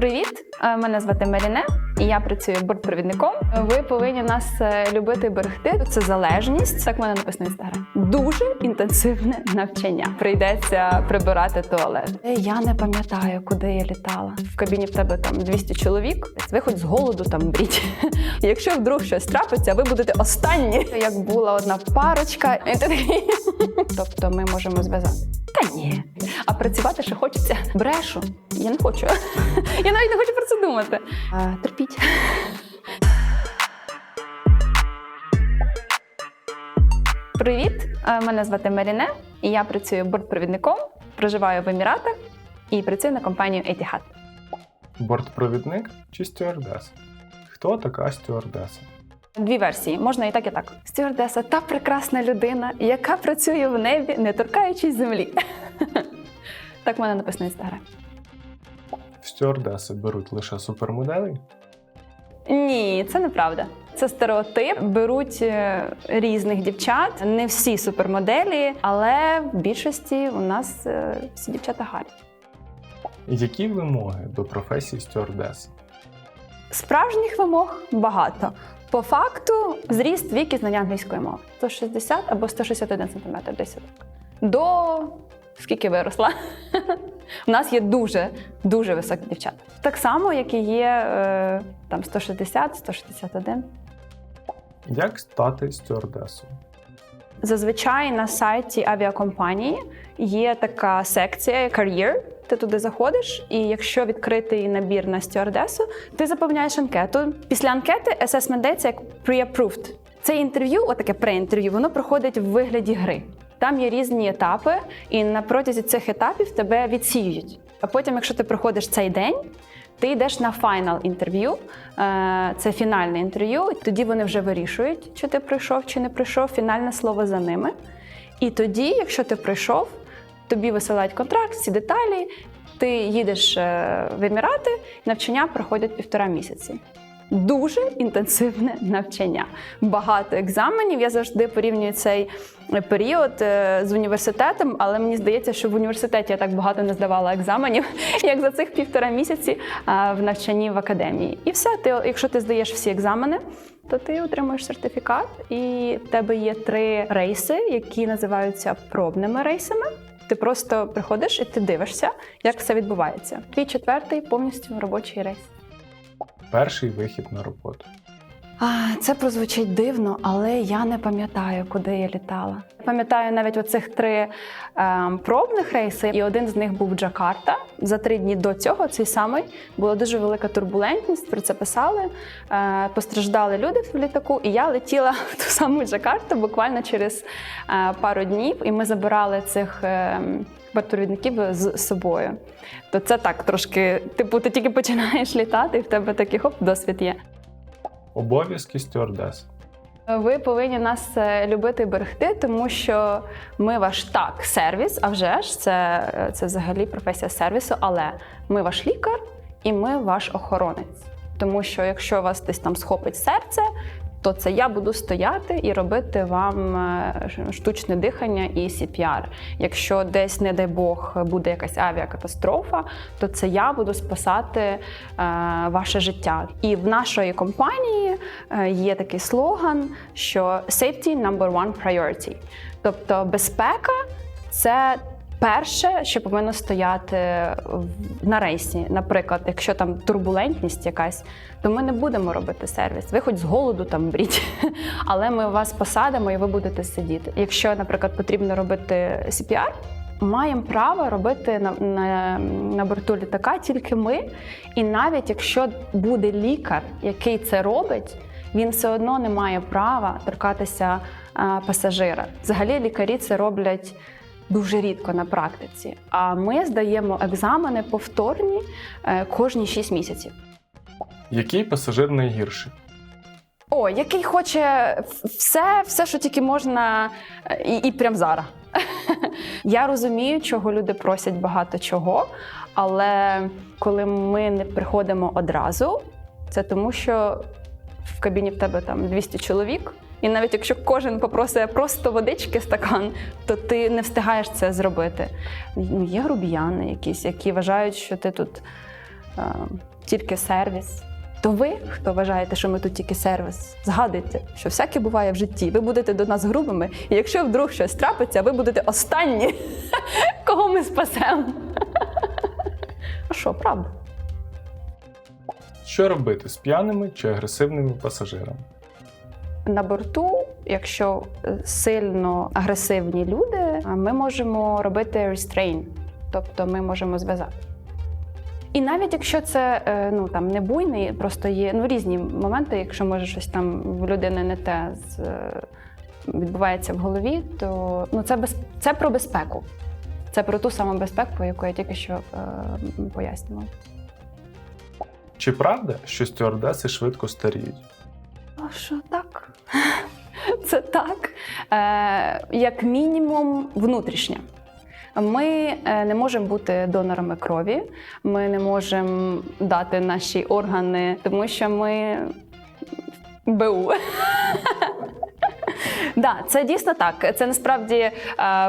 Привіт, Е, мене звати Маріне, і я працюю бортпровідником. Ви повинні нас е, любити берегти. Це залежність. Так в мене написано інстаграм. Дуже інтенсивне навчання. Прийдеться прибирати туалет. Е, Я не пам'ятаю, куди я літала. В кабіні в тебе там 200 чоловік. Ви хоч з голоду там бріть. Якщо вдруг щось трапиться, ви будете останні. Як була одна парочка, і такий. тобто ми можемо зв'язати. Та ні. Працювати ще хочеться. Брешу. Я не хочу. Я навіть не хочу про це думати. А, терпіть. Привіт, мене звати Маріне, і я працюю бортпровідником, проживаю в Еміратах і працюю на компанію Etihad. Бортпровідник чи стюардеса? Хто така стюардеса? Дві версії можна і так, і так. Стюардеса та прекрасна людина, яка працює в небі, не торкаючись землі. Так в мене написано в інстаграмі. Стюардеси беруть лише супермоделей? Ні, це неправда. Це стереотип. Беруть е, різних дівчат, не всі супермоделі, але в більшості у нас е, всі дівчата гарні. Які вимоги до професії стюардеси? Справжніх вимог багато. По факту, зріст вік і знання англійської мови 160 або 161 см десь. До скільки виросла. У нас є дуже дуже високі дівчата. Так само, як і є е, там 160, 161. Як стати стюардесою? Зазвичай на сайті авіакомпанії є така секція Career. Ти туди заходиш, і якщо відкритий набір на стюардесу, ти заповняєш анкету. Після анкети assessment дається як pre-approved. Це інтерв'ю, отаке преінтерв'ю, воно проходить в вигляді гри. Там є різні етапи, і на протязі цих етапів тебе відсіюють. А потім, якщо ти проходиш цей день, ти йдеш на файнал інтерв'ю, е, це фінальне інтерв'ю. Тоді вони вже вирішують, чи ти прийшов, чи не прийшов. Фінальне слово за ними. І тоді, якщо ти прийшов, тобі висилають контракт, всі деталі. Ти їдеш е, в Емірати, навчання проходять півтора місяці. Дуже інтенсивне навчання. Багато екзаменів. Я завжди порівнюю цей період е, з університетом, але мені здається, що в університеті я так багато не здавала екзаменів, як за цих півтора місяці в навчанні в академії. І все, ти, якщо ти здаєш всі екзамени, то ти отримуєш сертифікат, і в тебе є три рейси, які називаються пробними рейсами. Ти просто приходиш і ти дивишся, як все відбувається. Твій четвертий повністю робочий рейс. Перший вихід на роботу. Це прозвучить дивно, але я не пам'ятаю, куди я літала. Пам'ятаю навіть оцих три ем, пробних рейси, і один з них був Джакарта. За три дні до цього цей самий була дуже велика турбулентність. Про це писали. Е, постраждали люди в літаку, і я летіла в ту саму Джакарту буквально через е, пару днів, і ми забирали цих. Е, Бортпровідників з собою, то це так трошки. Типу, ти тільки починаєш літати, і в тебе такий хоп, досвід є. Обов'язки стюардеси. Ви повинні нас е, любити і берегти, тому що ми ваш так сервіс, а вже ж це, це взагалі професія сервісу, але ми ваш лікар і ми ваш охоронець. Тому що якщо вас десь там схопить серце, то це я буду стояти і робити вам е, штучне дихання і CPR. Якщо десь, не дай Бог, буде якась авіакатастрофа, то це я буду спасати е, ваше життя. І в нашої компанії е, є такий слоган, що safety number one priority. Тобто безпека це перше, що повинно стояти на рейсі. Наприклад, якщо там турбулентність якась, то ми не будемо робити сервіс. Ви хоч з голоду там бріть, але ми вас посадимо і ви будете сидіти. Якщо, наприклад, потрібно робити CPR, Маємо право робити на, на, на борту літака тільки ми. І навіть якщо буде лікар, який це робить, він все одно не має права торкатися а, пасажира. Взагалі лікарі це роблять дуже рідко на практиці. А ми здаємо екзамени повторні е, кожні 6 місяців. Який пасажир найгірший? О, який хоче все, все, що тільки можна, і, і прям зараз. Я розумію, чого люди просять багато чого, але коли ми не приходимо одразу, це тому, що в кабіні в тебе там 200 чоловік. І навіть якщо кожен попросить просто водички стакан, то ти не встигаєш це зробити. Ну, Є грубіяни якісь, які вважають, що ти тут е, тільки сервіс. То ви, хто вважаєте, що ми тут тільки сервіс, згадуйте, що всяке буває в житті. Ви будете до нас грубими, і якщо вдруг щось трапиться, ви будете останні, кого ми спасемо. А що, правда? Що робити з п'яними чи агресивними пасажирами? На борту, якщо сильно агресивні люди, ми можемо робити restrain, тобто ми можемо зв'язати. І навіть якщо це е, ну там не буйний, просто є ну різні моменти, якщо може щось там в людини не те з, е, відбувається в голові, то ну це без це про безпеку. Це про ту саму безпеку, яку я тільки що е, пояснювала. Чи правда, що стюардеси швидко старіють? Що так? Це так. Е, як мінімум, внутрішнє. Ми е, не можемо бути донорами крові, ми не можемо дати наші органи, тому що ми БУ. Да, це дійсно так. Це насправді е,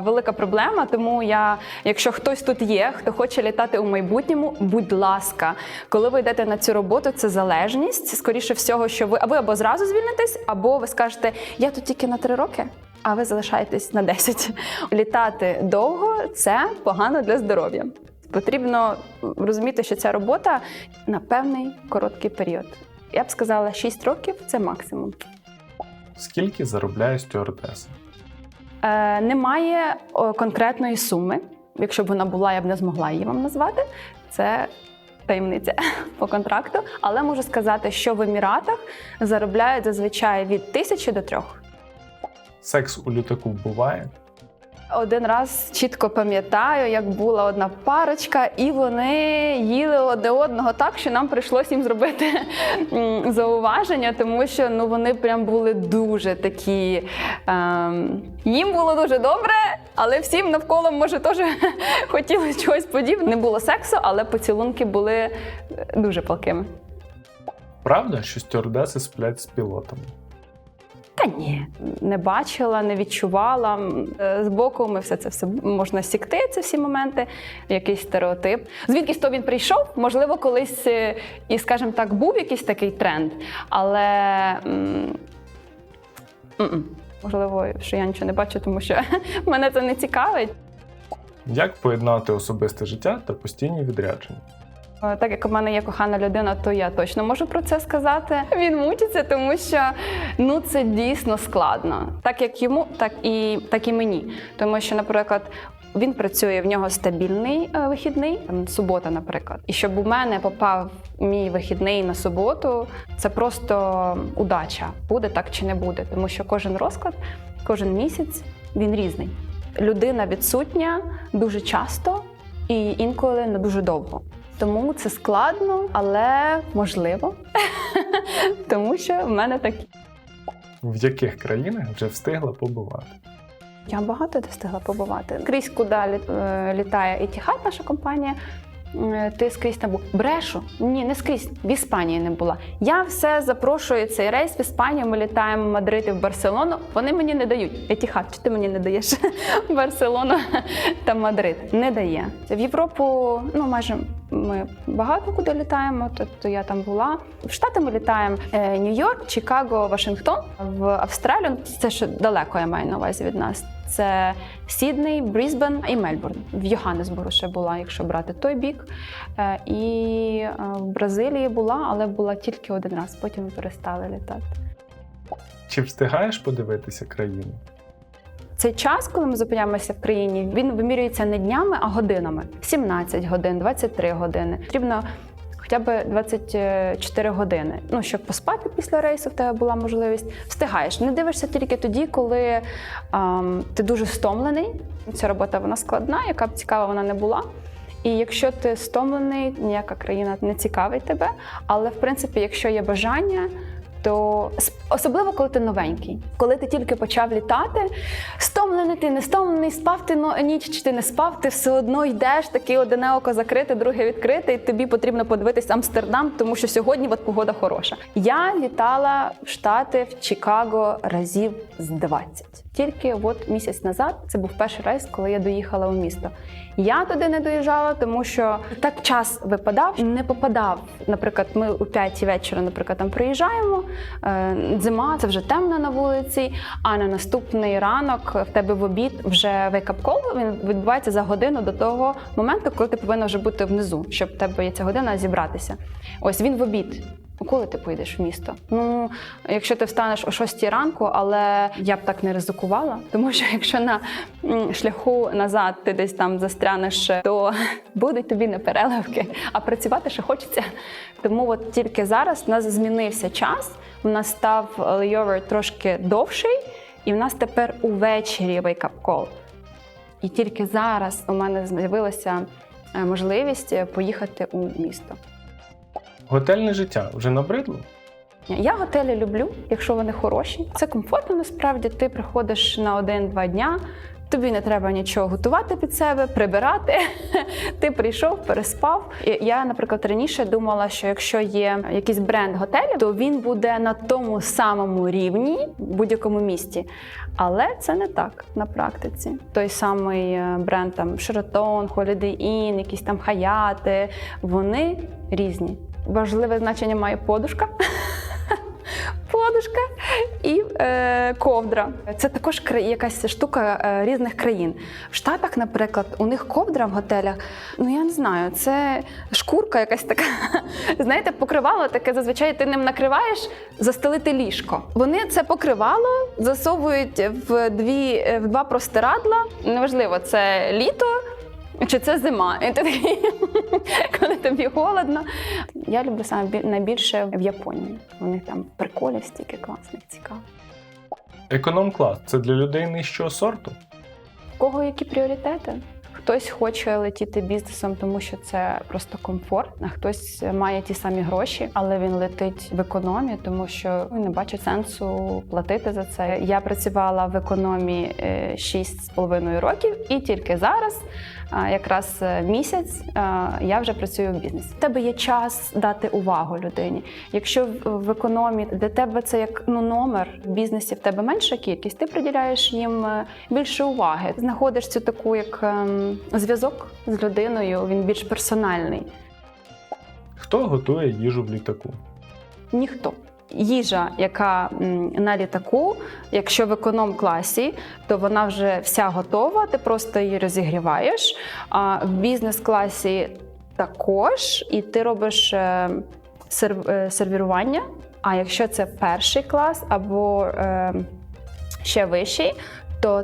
велика проблема. Тому я, якщо хтось тут є, хто хоче літати у майбутньому, будь ласка, коли ви йдете на цю роботу, це залежність. Скоріше всього, що ви або або зразу звільнитесь, або ви скажете, я тут тільки на три роки. А ви залишаєтесь на 10. Літати довго це погано для здоров'я. Потрібно розуміти, що ця робота на певний короткий період. Я б сказала, 6 років це максимум. Скільки заробляє стюардеса? Е, немає конкретної суми. Якщо б вона була, я б не змогла її вам назвати. Це таємниця по контракту. Але можу сказати, що в Еміратах заробляють зазвичай від тисячі до трьох. Секс у літаку буває? Один раз чітко пам'ятаю, як була одна парочка, і вони їли одне одного так, що нам прийшлося їм зробити зауваження, тому що ну вони прям були дуже такі. Ем, їм було дуже добре, але всім навколо може теж хотіли чогось подібного. Не було сексу, але поцілунки були е, дуже палкими. Правда, що стюардеси сплять з пілотами? Та ні, не бачила, не відчувала. Е, Збоку ми все це все можна сікти, ці всі моменти, якийсь стереотип. Звідки то він прийшов? Можливо, колись е, і, скажімо так, був якийсь такий тренд, але м, м-м. можливо, що я нічого не бачу, тому що мене це не цікавить. Як поєднати особисте життя та постійні відрядження? Е, Так як у мене є кохана людина, то я точно можу про це сказати. Він мучиться, тому що ну це дійсно складно. Так як йому, так і так і мені. Тому що, наприклад. Він працює в нього стабільний е, вихідний, там субота, наприклад. І щоб у мене попав мій вихідний на суботу, це просто удача, буде так чи не буде. Тому що кожен розклад, кожен місяць він різний. Людина відсутня дуже часто і інколи не дуже довго. Тому це складно, але можливо, тому що в мене такі. В яких країнах вже встигла побувати? Я багато де встигла побувати. Крізь куди е, літає Etihad, наша компанія. е, Ти скрізь там був. Брешу? Ні, не скрізь. В Іспанії не була. Я все запрошую цей рейс в Іспанію. Ми літаємо в Мадрид і в Барселону. Вони мені не дають. Etihad, чи ти мені не даєш Барселону та Мадрид? Не дає. В Європу, ну майже ми багато куди літаємо. Тобто я там була. В Штати ми літаємо е, Нью-Йорк, Чикаго, Вашингтон. В Австралію це ще далеко я маю на увазі від нас. Це Сідней, Брізбен і Мельбурн. В Йоханнесбургу ще була, якщо брати той бік. Е, І е, в Бразилії була, але була тільки один раз. Потім перестали літати. Чи встигаєш подивитися країну? Цей час, коли ми зупиняємося в країні, він вимірюється не днями, а годинами: 17 годин, 23 години. Потрібно хоча б 24 години. Ну, щоб поспати після рейсу, в тебе була можливість. Встигаєш. Не дивишся тільки тоді, коли ем, ти дуже стомлений. Ця робота вона складна, яка б цікава вона не була. І якщо ти стомлений, ніяка країна не цікавить тебе. Але в принципі, якщо є бажання, то особливо коли ти новенький, коли ти тільки почав літати, стомлений. ти не стомлений, спав ти ніч, чи ти не спав, ти все одно йдеш, таке одне око закрите, друге відкрите, і тобі потрібно подивитись Амстердам, тому що сьогодні от погода хороша. Я літала в Штати в Чикаго разів з 20. Тільки от місяць назад це був перший рейс, коли я доїхала у місто. Я туди не доїжджала, тому що так час випадав, не попадав. Наприклад, ми у 5 вечора, наприклад, там приїжджаємо. е, Зима, це вже темно на вулиці. А на наступний ранок в тебе в обід вже wake-up Він відбувається за годину до того моменту, коли ти повинна вже бути внизу, щоб в тебе є ця година зібратися. Ось він в обід. Коли ти поїдеш в місто? Ну, якщо ти встанеш о 6 ранку, але я б так не ризикувала, тому що якщо на шляху назад ти десь там застрянеш, то будуть тобі не переливки, а працювати ще хочеться. Тому от тільки зараз у нас змінився час. У нас став лейовер трошки довший, і в нас тепер увечері call. І тільки зараз у мене з'явилася е, можливість е, поїхати у місто. Готельне життя вже набридло? Я готелі люблю, якщо вони хороші. Це комфортно насправді. Ти приходиш на один-два дня. Тобі не треба нічого готувати під себе, прибирати. Ти прийшов, переспав. Я, наприклад, раніше думала, що якщо є якийсь бренд готелю, то він буде на тому самому рівні в будь-якому місті. Але це не так на практиці. Той самий е, бренд там Sheraton, Holiday Inn, якісь там Хаяти, вони різні. Важливе значення має подушка. Подушка і е, ковдра. Це також якась штука е, різних країн. В Штатах, наприклад, у них ковдра в готелях. Ну я не знаю, це шкурка якась така. Знаєте, покривало таке зазвичай ти ним накриваєш застелити ліжко. Вони це покривало засовують в дві в два простирадла. Неважливо, це літо. Чи це зима? І ти такий, коли тобі холодно. Я люблю саме найбільше в Японії. У них там приколів стільки класних, цікавих. Економ-клас це для людей нижчого сорту. У кого які пріоритети? Хтось хоче летіти бізнесом, тому що це просто комфорт, а хтось має ті самі гроші, але він летить в економі, тому що не бачить сенсу платити за це. Я працювала в економі е, 6,5 років, і тільки зараз, якраз е, місяць, я вже працюю в бізнесі. У тебе є час дати увагу людині. Якщо в- в економі для тебе це як ну номер в бізнесі, в тебе менша кількість, ти приділяєш їм е, більше уваги. Знаходиш цю таку як ем, зв'язок з людиною, він більш персональний. Хто готує їжу в літаку? Ніхто. Їжа, яка на літаку, якщо в економ-класі, то вона вже вся готова, ти просто її розігріваєш. А в бізнес-класі також, і ти робиш е, е, сервірування. А якщо це перший клас або е, ще вищий, то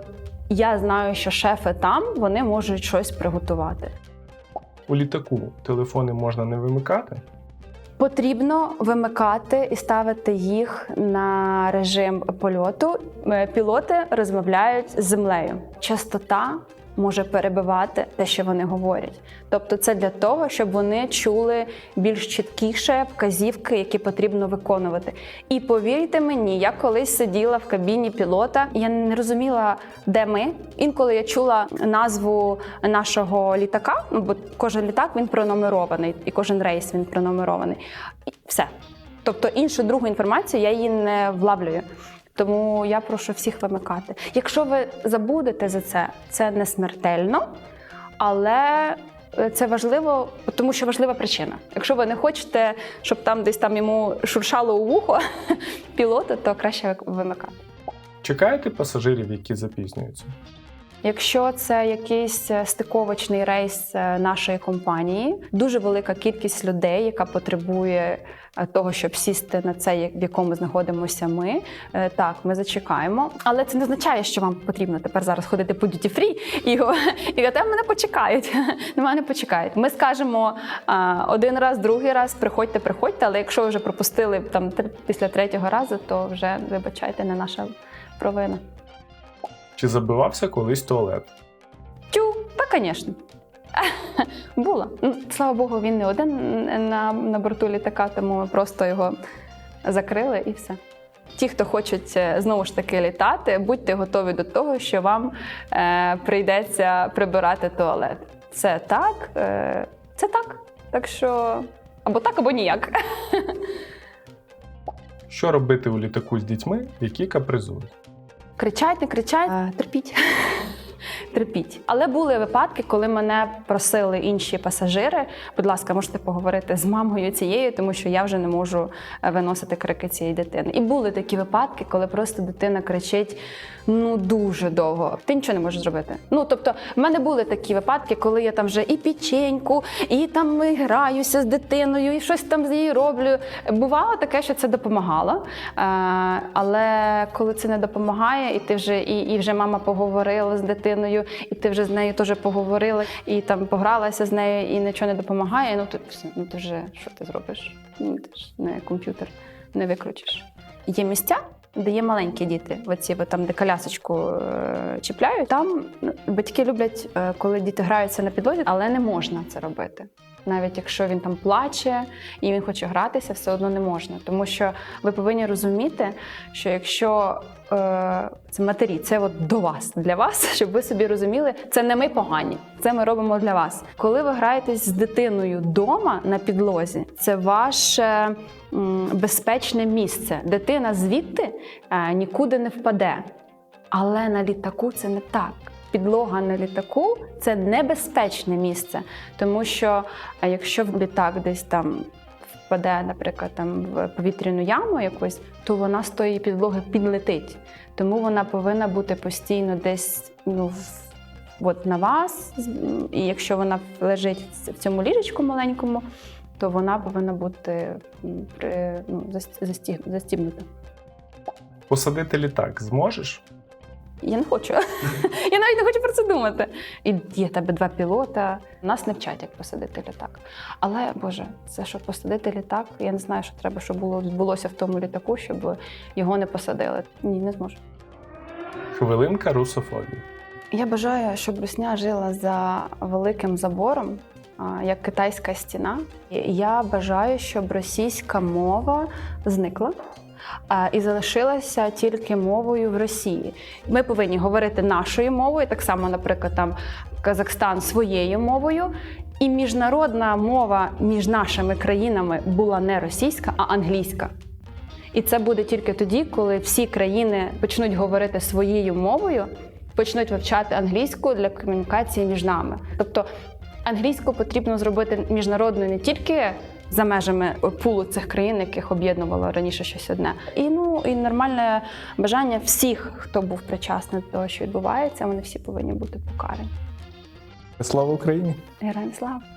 я знаю, що шефи там вони можуть щось приготувати. У літаку телефони можна не вимикати. Потрібно вимикати і ставити їх на режим польоту. Е, Пілоти розмовляють з землею. Частота може перебивати те, що вони говорять. Тобто, це для того, щоб вони чули більш чіткіше вказівки, які потрібно виконувати. І повірте мені, я колись сиділа в кабіні пілота, я не розуміла, де ми. Інколи я чула назву нашого літака. Ну бо кожен літак він пронумерований, і кожен рейс він пронумерований. І все. Тобто іншу другу інформацію я її не влавлюю. Тому я прошу всіх вимикати. Якщо ви забудете за це, це не смертельно, але е, це важливо, тому що важлива причина. Якщо ви не хочете, щоб там десь там йому шуршало у вухо пілота, то краще вимикати. Чекаєте пасажирів, які запізнюються? Якщо це якийсь е, стиковочний рейс е, нашої компанії, дуже велика кількість людей, яка потребує е, того, щоб сісти на цей, в якому знаходимося ми. Так, ми зачекаємо, але це не означає, що вам потрібно тепер зараз ходити по duty free і, казати, мене почекають. На мене почекають. Ми скажемо один раз, другий раз, приходьте, приходьте. Але якщо ви вже пропустили там після третього разу, то вже вибачайте, не наша провина. Чи забивався колись туалет? Тю, та, звісно. Було. Ну, Слава Богу, він не один на, на борту літака, тому ми просто його закрили і все. ті, хто хочуть е, знову ж таки літати, будьте готові до того, що вам е, прийдеться прибирати туалет. Це так, е, це так. Так що або так, або ніяк. Що робити у літаку з дітьми, які капризують? Кричать, не кричать, е, терпіть. Терпіть. Але були випадки, коли мене просили інші пасажири. Будь ласка, можете поговорити з мамою цією, тому що я вже не можу е, виносити крики цієї дитини. І були такі випадки, коли просто дитина кричить ну дуже довго. Ти нічого не можеш зробити. Ну тобто, в мене були такі випадки, коли я там вже і печеньку, і там і граюся з дитиною, і щось там з нею роблю. Бувало таке, що це допомагало. Е, але коли це не допомагає, і ти вже і, і вже мама поговорила з дитиною, і ти вже з нею теж поговорила, і там погралася з нею, і нічого не допомагає. Ну то все, ну ти вже що ти зробиш? Ну ти ж не комп'ютер не викручиш. Є місця. Де є маленькі діти, оці там, де колясочку е, чіпляють, там ну, батьки люблять, е, коли діти граються на підлозі, але не можна це робити. Навіть якщо він там плаче і він хоче гратися, все одно не можна. Тому що ви повинні розуміти, що якщо е, це матері, це от до вас, для вас, щоб ви собі розуміли, це не ми погані, це ми робимо для вас. Коли ви граєтесь з дитиною вдома на підлозі, це ваше м, безпечне місце. Дитина звідти е, нікуди не впаде. Але на літаку це не так. Підлога на літаку це небезпечне місце, тому що якщо в літак десь там впаде, наприклад, там в повітряну яму якусь, то вона з тої підлоги підлетить. Тому вона повинна бути постійно десь ну, от на вас. І якщо вона лежить в цьому ліжечку маленькому, то вона повинна бути при, ну, застібнута. Посадити літак зможеш? Я не хочу. Я навіть не хочу про це думати. І є тебе два пілота. Нас не вчать, як посадити літак. Але Боже, це щоб посадити літак, я не знаю, що треба, щоб було відбулося в тому літаку, щоб його не посадили. Ні, не зможу. Хвилинка русофобії. Я бажаю, щоб Русня жила за великим забором, як китайська стіна. Я бажаю, щоб російська мова зникла. І залишилася тільки мовою в Росії. Ми повинні говорити нашою мовою, так само, наприклад, там Казахстан своєю мовою. І міжнародна мова між нашими країнами була не російська, а англійська. І це буде тільки тоді, коли всі країни почнуть говорити своєю мовою, почнуть вивчати англійську для комунікації між нами. Тобто англійську потрібно зробити міжнародною не тільки за межами пулу цих країн, яких об'єднувало раніше щось одне. І ну і нормальне бажання всіх, хто був причасний до того, що відбувається, вони всі повинні бути покарані. Слава Україні! Героям слава!